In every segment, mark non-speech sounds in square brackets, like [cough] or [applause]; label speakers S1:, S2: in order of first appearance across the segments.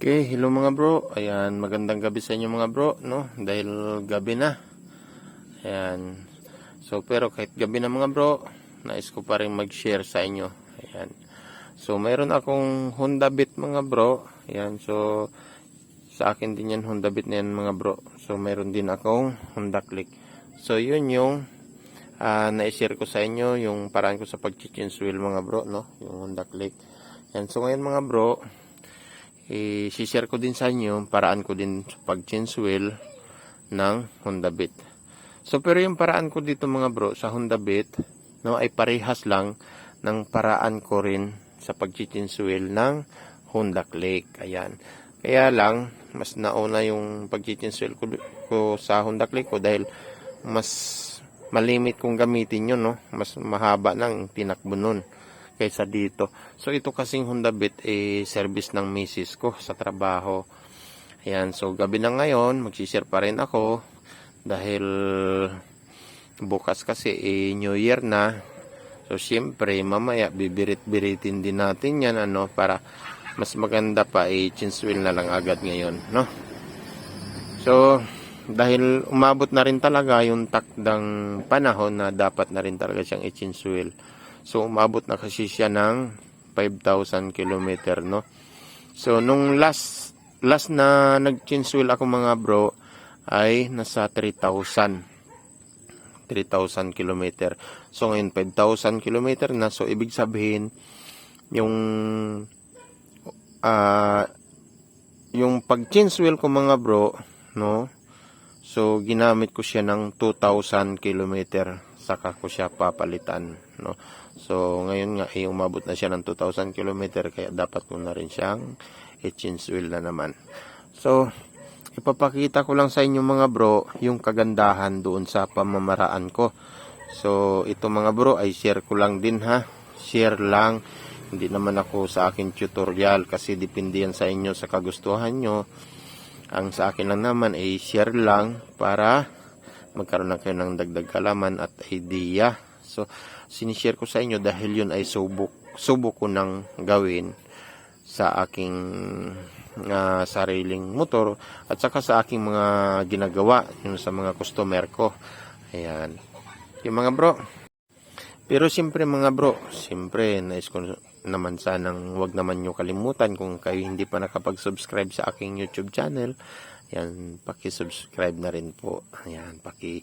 S1: Okay, hello mga bro. Ayan, magandang gabi sa inyo mga bro, no? Dahil gabi na. Ayan. So, pero kahit gabi na mga bro, nais ko pa rin mag-share sa inyo. Ayan. So, mayroon akong Honda Beat mga bro. Ayan, so, sa akin din yan Honda Beat na yan mga bro. So, mayroon din akong Honda Click. So, yun yung ah na-share ko sa inyo, yung paraan ko sa pag-change wheel mga bro, no? Yung Honda Click. Ayan, so ngayon mga bro, i-share ko din sa inyo paraan ko din pag-change ng Honda Beat. So pero yung paraan ko dito mga bro sa Honda Beat no ay parehas lang ng paraan ko rin sa pag-change ng Honda Click. Ayan. Kaya lang mas nauna yung pag-change ko, ko sa Honda Click ko dahil mas malimit kong gamitin yun no. Mas mahaba ng tinakbo nun kaysa dito. So ito kasing Honda Beat eh service ng misis ko sa trabaho. Ayan, so gabi na ngayon, magsishare pa rin ako dahil bukas kasi eh New Year na. So siyempre mamaya bibirit-biritin din natin yan ano para mas maganda pa eh chinswheel na lang agad ngayon, no? So dahil umabot na rin talaga yung takdang panahon na dapat na rin talaga siyang i-chinswheel. So umabot na kasi siya ng 5,000 kilometer no. So nung last last na nag-chinswheel ako mga bro ay nasa 3,000 3,000 kilometer. So ngayon 5,000 kilometer na. So ibig sabihin yung ah yung pag-chinswheel ko mga bro no? So ginamit ko siya ng 2,000 kilometer. Saka ko siya papalitan no So, ngayon nga, eh, umabot na siya ng 2,000 km, kaya dapat ko na rin siyang i-change wheel na naman. So, ipapakita ko lang sa inyo mga bro, yung kagandahan doon sa pamamaraan ko. So, ito mga bro, ay share ko lang din ha. Share lang. Hindi naman ako sa akin tutorial kasi depende yan sa inyo sa kagustuhan nyo. Ang sa akin lang naman ay share lang para magkaroon na kayo ng dagdag kalaman at idea. So, sinishare ko sa inyo dahil yun ay subok, subok ko nang gawin sa aking ah, sariling motor at saka sa aking mga ginagawa yung sa mga customer ko. Ayan. Yung mga bro. Pero siyempre mga bro, siyempre nais ko naman sanang wag naman nyo kalimutan kung kayo hindi pa nakapag-subscribe sa aking YouTube channel. Yan, paki-subscribe na rin po. Ayan, paki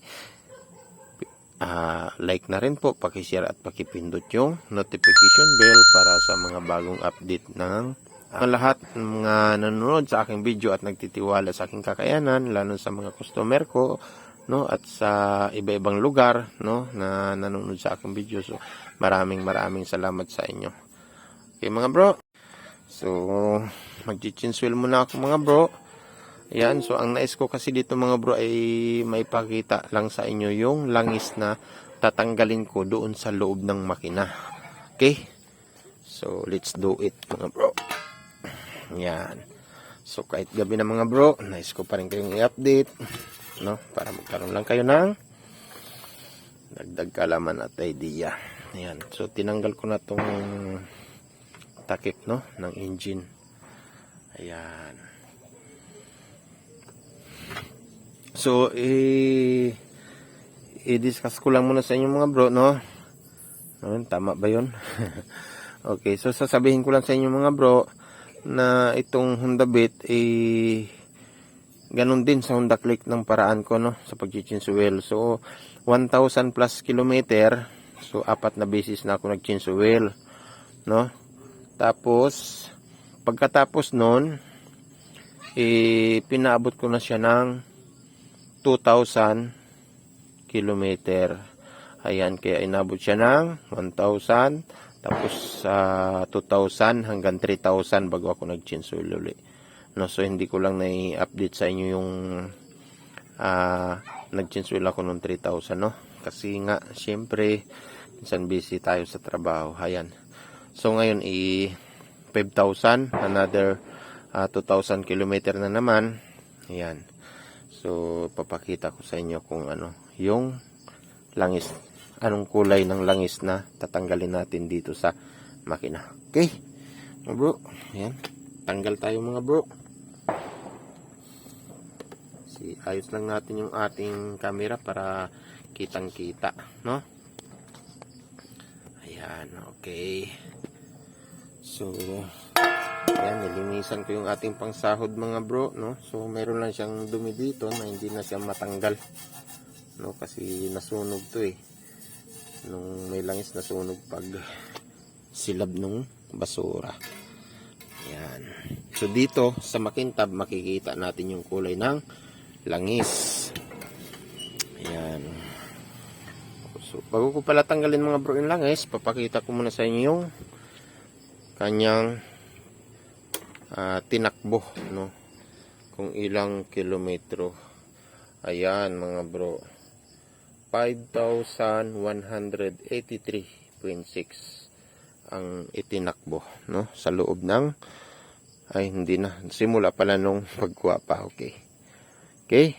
S1: ah, like na rin po, paki-share at paki-pindot yung notification bell para sa mga bagong update ng ang lahat ng mga nanonood sa aking video at nagtitiwala sa aking kakayanan, lalo sa mga customer ko, no, at sa iba-ibang lugar, no, na nanonood sa aking video. So, maraming maraming salamat sa inyo. Okay, mga bro. So, mag-chinswell muna ako mga bro. Ayan, so ang nais ko kasi dito mga bro ay may pakita lang sa inyo yung langis na tatanggalin ko doon sa loob ng makina. Okay? So, let's do it mga bro. Ayan. So, kahit gabi na mga bro, nais ko pa rin kayong i-update. No? Para magkaroon lang kayo ng dagdag kalaman at idea. Ayan. So, tinanggal ko na tong takip, no? Ng engine. Ayan. So, eh, i-discuss ko lang muna sa inyo mga bro, no? Ano, tama ba yun? [laughs] okay, so sasabihin ko lang sa inyo mga bro na itong Honda Beat, eh, ganun din sa Honda Click ng paraan ko, no? Sa pag-change wheel. So, 1,000 plus kilometer. So, apat na beses na ako nag-change wheel, no? Tapos, pagkatapos nun, eh, pinaabot ko na siya ng 2,000 kilometer. Ayan, kaya inabot siya ng 1,000, tapos sa 2,000 hanggang 3,000 bago ako nag-change oil uli. No, so hindi ko lang na-update sa inyo yung uh, nag-change oil ako noong 3,000, no? Kasi nga, syempre, minsan busy tayo sa trabaho. Ayan. So ngayon, i 5,000, another uh, 2,000 kilometer na naman. Ayan. So, papakita ko sa inyo kung ano, yung langis, anong kulay ng langis na tatanggalin natin dito sa makina. Okay, mga bro, yan, tanggal tayo mga bro. Si, ayos lang natin yung ating camera para kitang kita, no? Ayan, okay. So, ayan, nilinisan ko yung ating pangsahod mga bro, no? So, meron lang siyang dumi dito na hindi na siya matanggal. No, kasi nasunog to eh. Nung may langis nasunog pag silab nung basura. Ayan. So, dito sa makintab, makikita natin yung kulay ng langis. Ayan. So, bago ko pala tanggalin mga bro yung langis, papakita ko muna sa inyo yung kanyang ah, tinakbo, no? Kung ilang kilometro. Ayan, mga bro. 5,183.6 ang itinakbo, no? Sa loob ng ay hindi na simula pala nung [laughs] pagkuha pa okay okay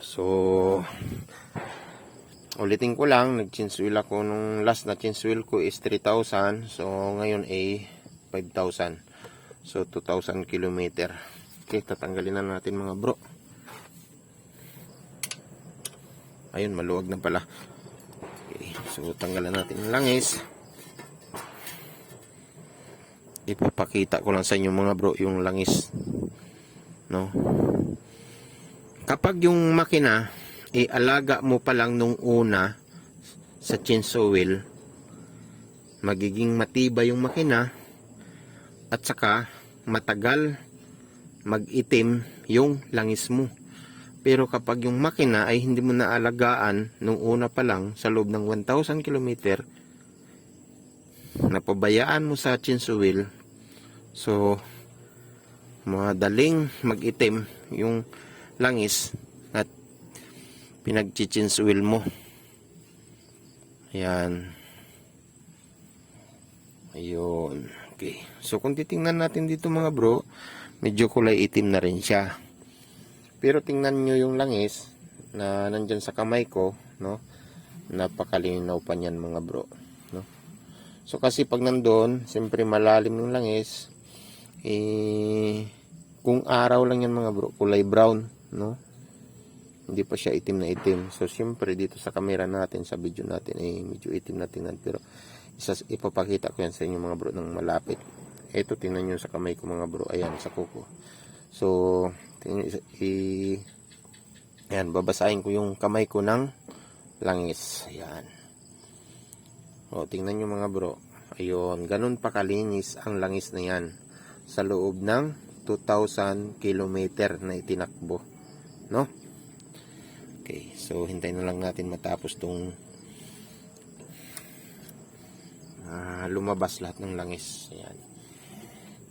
S1: so ulitin ko lang nag-chinswheel ako nung last na chinswheel ko is 3,000 so ngayon ay 5,000 so 2,000 kilometer. Okay tatanggalin na natin mga bro. Ayun maluwag na pala. Okay so tanggalan natin yung langis. Ipapakita ko lang sa inyo mga bro yung langis no? Kapag yung makina ialaga mo pa lang nung una sa chainsaw wheel magiging matibay yung makina at saka matagal mag-itim yung langis mo. Pero kapag yung makina ay hindi mo naalagaan nung una pa lang sa loob ng 1,000 kilometer napabayaan mo sa chainsaw wheel so madaling mag-itim yung langis at pinag-chainsaw wheel mo. Ayan. Ayun okay so kung titingnan natin dito mga bro medyo kulay itim na rin siya pero tingnan nyo yung langis na nandyan sa kamay ko no napakalinaw pa niyan mga bro no So kasi pag nandoon, siyempre malalim yung langis, eh, kung araw lang yan mga bro, kulay brown, no? Hindi pa siya itim na itim. So siyempre dito sa camera natin, sa video natin, eh, medyo itim na tingnan. Pero isa, ipapakita ko yan sa inyo mga bro ng malapit. Ito, tingnan nyo sa kamay ko mga bro. Ayan, sa kuko. So, tingnan nyo, i, ayan, babasahin ko yung kamay ko ng langis. Ayan. O, tingnan nyo mga bro. Ayun, ganun pa kalinis ang langis na yan. Sa loob ng 2,000 kilometer na itinakbo. No? Okay, so hintayin na lang natin matapos tong ah, lumabas lahat ng langis. Ayan.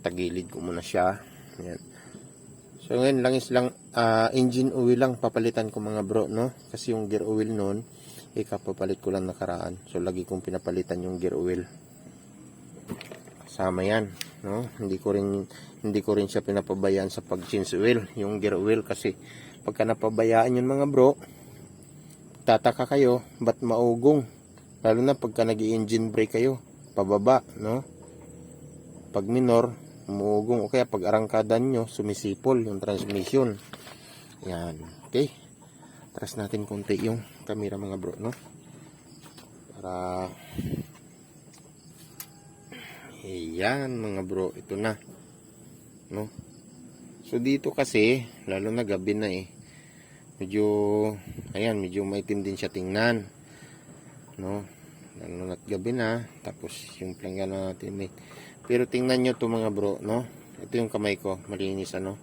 S1: Tagilid ko muna siya. Ayan. So ngayon langis lang, ah, engine oil lang papalitan ko mga bro, no? Kasi yung gear oil noon, ikapapalit ko lang nakaraan. So, lagi kong pinapalitan yung gear oil. Sama yan, no? Hindi ko rin, hindi ko rin siya pinapabayaan sa pag-change oil, yung gear oil kasi pagka napabayaan yun mga bro, tataka kayo, ba't maugong? Lalo na pagka nag engine brake kayo, pababa, no? Pag minor, umuugong o kaya pag arangkada nyo, sumisipol yung transmission. Yan, okay? Taras natin konti yung camera mga bro, no? Para Ayan mga bro, ito na. No? So dito kasi, lalo na gabi na eh. Medyo ayan, medyo maitim din siya tingnan. No? Lalo na't gabi na, tapos yung plangga natin may pero tingnan nyo to mga bro, no? Ito yung kamay ko, malinis ano.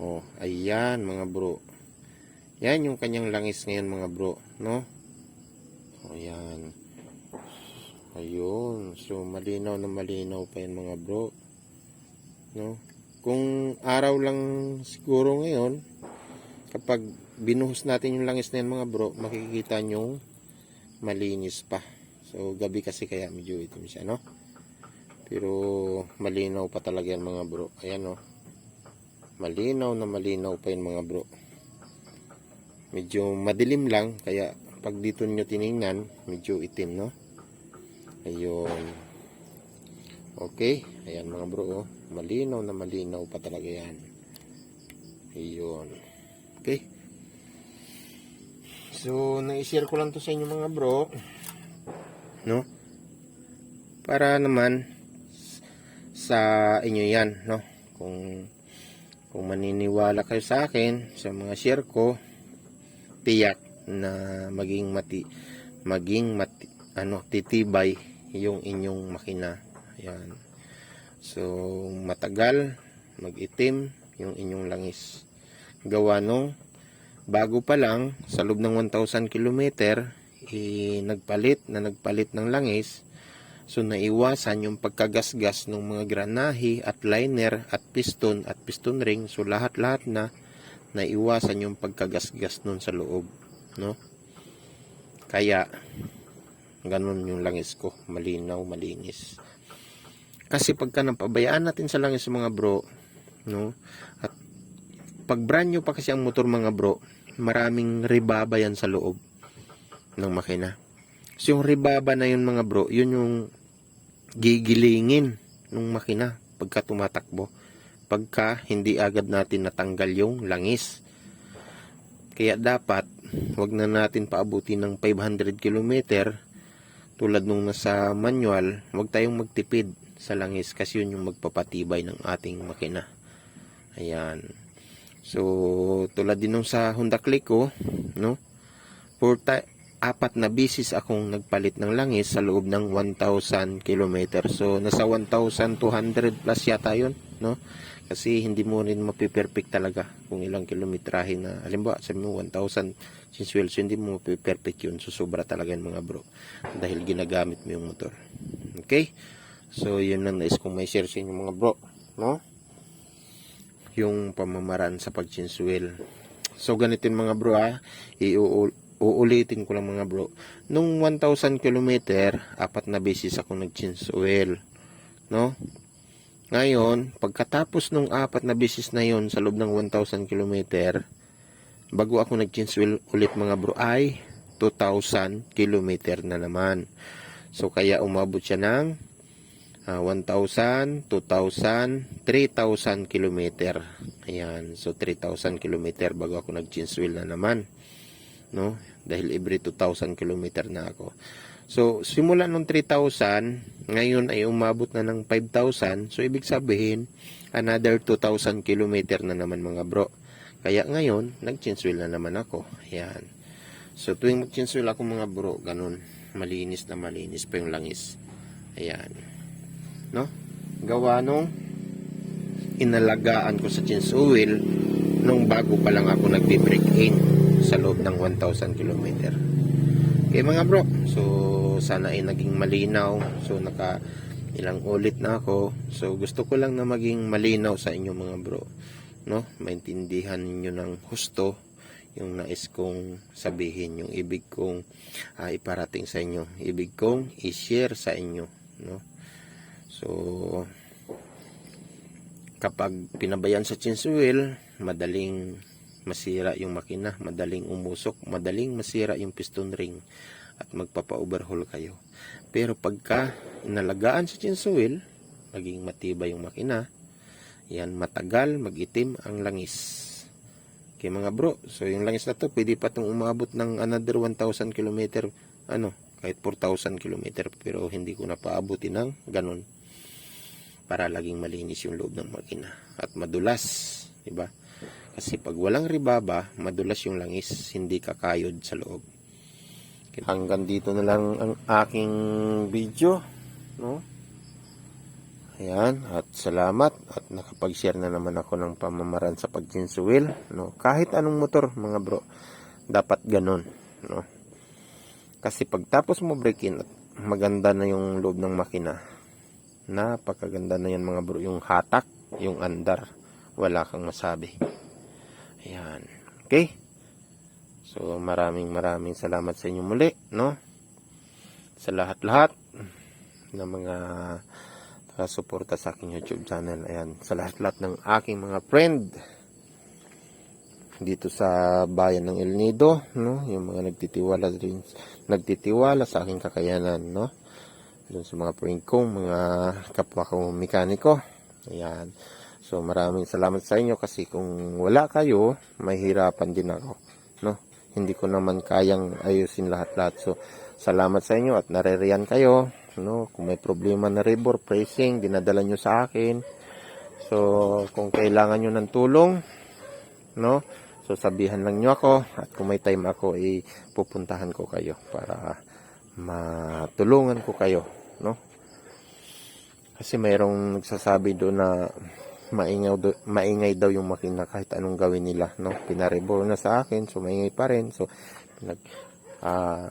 S1: Oh, ayan mga bro. Yan yung kanyang langis ngayon mga bro, no? O yan. Ayun. So, malinaw na malinaw pa yan mga bro. No? Kung araw lang siguro ngayon, kapag binuhos natin yung langis na yan mga bro, makikita nyo malinis pa. So, gabi kasi kaya medyo itim siya, no? Pero, malinaw pa talaga yan mga bro. Ayan, no? Malinaw na malinaw pa yan mga bro medyo madilim lang kaya pag dito nyo tiningnan medyo itim no ayun okay ayan mga bro oh. malinaw na malinaw pa talaga yan Iyon. Okay. So, na-share ko lang to sa inyo mga bro. No? Para naman sa inyo yan, no? Kung kung maniniwala kayo sa akin sa mga share ko, tiyak na maging mati maging mati, ano titibay yung inyong makina. Ayan. So, matagal mag-itim yung inyong langis. Gawa nung bago pa lang sa loob ng 1,000 kilometer eh, nagpalit na nagpalit ng langis so naiwasan yung pagkagasgas ng mga granahe at liner at piston at piston ring so lahat-lahat na naiwasan yung pagkagasgas nun sa loob no? Kaya ganun yung langis ko malinaw malinis. Kasi pagka napabayaan natin sa langis mga bro no? At pag brand new pa kasi ang motor mga bro, maraming ribaba yan sa loob ng makina. So yung ribaba na yun mga bro, yun yung gigilingin ng makina pagka tumatakbo. Pagka hindi agad natin natanggal yung langis. Kaya dapat, wag na natin paabuti ng 500 km tulad nung nasa manual, wag tayong magtipid sa langis kasi yun yung magpapatibay ng ating makina. Ayan. So, tulad din nung sa Honda Click ko, no? For ta- apat na bisis akong nagpalit ng langis sa loob ng 1,000 km. So, nasa 1,200 plus yata yun, no? Kasi hindi mo rin mapiperfect talaga kung ilang kilometrahe na, halimbawa, sabi mo 1,000 since well, so hindi mo mapiperfect yun. So, sobra talaga yun mga bro. Dahil ginagamit mo yung motor. Okay? So, yun lang nais kong may share sa inyo mga bro, no? yung pamamaraan sa pagchinsuel. So ganito yung mga bro ah, Iuul- uulitin ko lang mga bro. Nung 1,000 kilometer, apat na beses ako nagchinsuel. No? Ngayon, pagkatapos nung apat na beses na yon sa loob ng 1,000 kilometer, bago ako nagchinsuel ulit mga bro ay 2,000 kilometer na naman. So kaya umabot siya ng Ah, 1,000, 2,000, 3,000 kilometer. Ayan. So, 3,000 kilometer bago ako nag-change wheel na naman. No? Dahil every 2,000 kilometer na ako. So, simula nung 3,000, ngayon ay umabot na ng 5,000. So, ibig sabihin, another 2,000 kilometer na naman mga bro. Kaya ngayon, nag-change wheel na naman ako. Ayan. So, tuwing mag-change wheel ako mga bro, ganun. Malinis na malinis pa yung langis. Ayan no? Gawa nung inalagaan ko sa chainsaw wheel nung bago pa lang ako nagbe-break in sa loob ng 1,000 km. Okay mga bro, so sana ay naging malinaw. So naka ilang ulit na ako. So gusto ko lang na maging malinaw sa inyo mga bro. No? Maintindihan niyo ng husto yung nais kong sabihin, yung ibig kong uh, iparating sa inyo, ibig kong i-share sa inyo, no? So, kapag pinabayan sa chinsuel, madaling masira yung makina, madaling umusok, madaling masira yung piston ring at magpapa-overhaul kayo. Pero pagka inalagaan sa chinsuel, maging matibay yung makina, yan matagal magitim ang langis. Okay mga bro, so yung langis na to pwede pa itong umabot ng another 1,000 km, ano, kahit 4,000 km pero hindi ko na paabuti ng ganun para laging malinis yung loob ng makina at madulas, di ba? Kasi pag walang ribaba, madulas yung langis, hindi kakayod sa loob. Hanggang dito na lang ang aking video, no? Ayan, at salamat at nakapag-share na naman ako ng pamamaraan sa pag-jinsuil, no? Kahit anong motor, mga bro, dapat ganun, no? Kasi pagtapos mo break in maganda na yung loob ng makina, Napakaganda na yan mga bro. Yung hatak, yung andar. Wala kang masabi. Ayan. Okay? So maraming maraming salamat sa inyo muli. No? Sa lahat-lahat ng mga suporta sa aking YouTube channel. Ayan. Sa lahat-lahat ng aking mga friend dito sa bayan ng El Nido, no? Yung mga nagtitiwala rin, nagtitiwala sa aking kakayanan, no? dun sa mga friend ko, mga kapwa ko mekaniko. Ayan. So maraming salamat sa inyo kasi kung wala kayo, mahirapan din ako, no? Hindi ko naman kayang ayusin lahat-lahat. So salamat sa inyo at naririyan kayo, no? Kung may problema na rebor, pricing, dinadala nyo sa akin. So kung kailangan nyo ng tulong, no? So sabihan lang nyo ako at kung may time ako, eh, pupuntahan ko kayo para matulungan ko kayo, no? Kasi mayroong nagsasabi doon na maingay, do, maingay daw yung makina kahit anong gawin nila, no? Pinarebor na sa akin, so maingay pa rin. So, pinag, ah,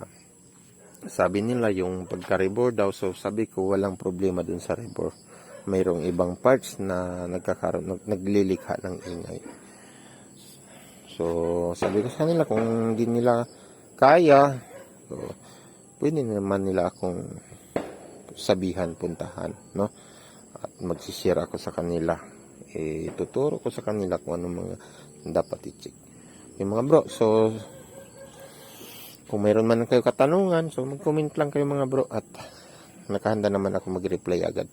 S1: sabi nila yung pagka-rebor daw, so sabi ko walang problema dun sa rebor. Mayroong ibang parts na nagkakaroon, nag, naglilikha ng ingay. So, sabi ko sa kanila kung hindi nila kaya, so, pwede naman nila akong sabihan, puntahan, no? At magsishare ako sa kanila. Eh, tuturo ko sa kanila kung ano mga dapat i-check. Yung mga bro, so, kung mayroon man kayo katanungan, so mag-comment lang kayo mga bro at nakahanda naman ako mag-reply agad.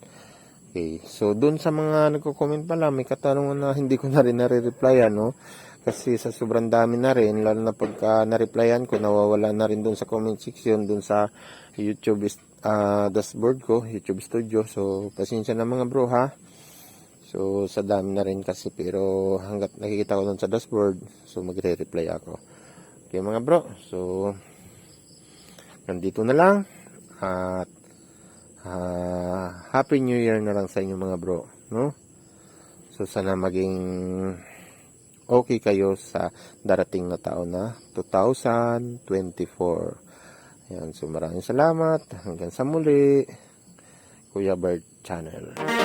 S1: Okay, so doon sa mga nagko-comment pala, may katanungan na hindi ko na rin nare-replyan, no? Kasi sa sobrang dami na rin, lalo na pagka na-replyan ko, nawawala na rin doon sa comment section, doon sa YouTube ah, dashboard ko, YouTube Studio. So, pasensya na mga bro ha. So, sa dami na rin kasi, pero hanggat nakikita ko doon sa dashboard, so magre-reply ako. Okay mga bro, so, nandito na lang. At, ah, Happy New Year na lang sa inyo mga bro, no? So, sana maging okay kayo sa darating na taon na 2024. Ayan, so maraming salamat. Hanggang sa muli, Kuya Bird Channel.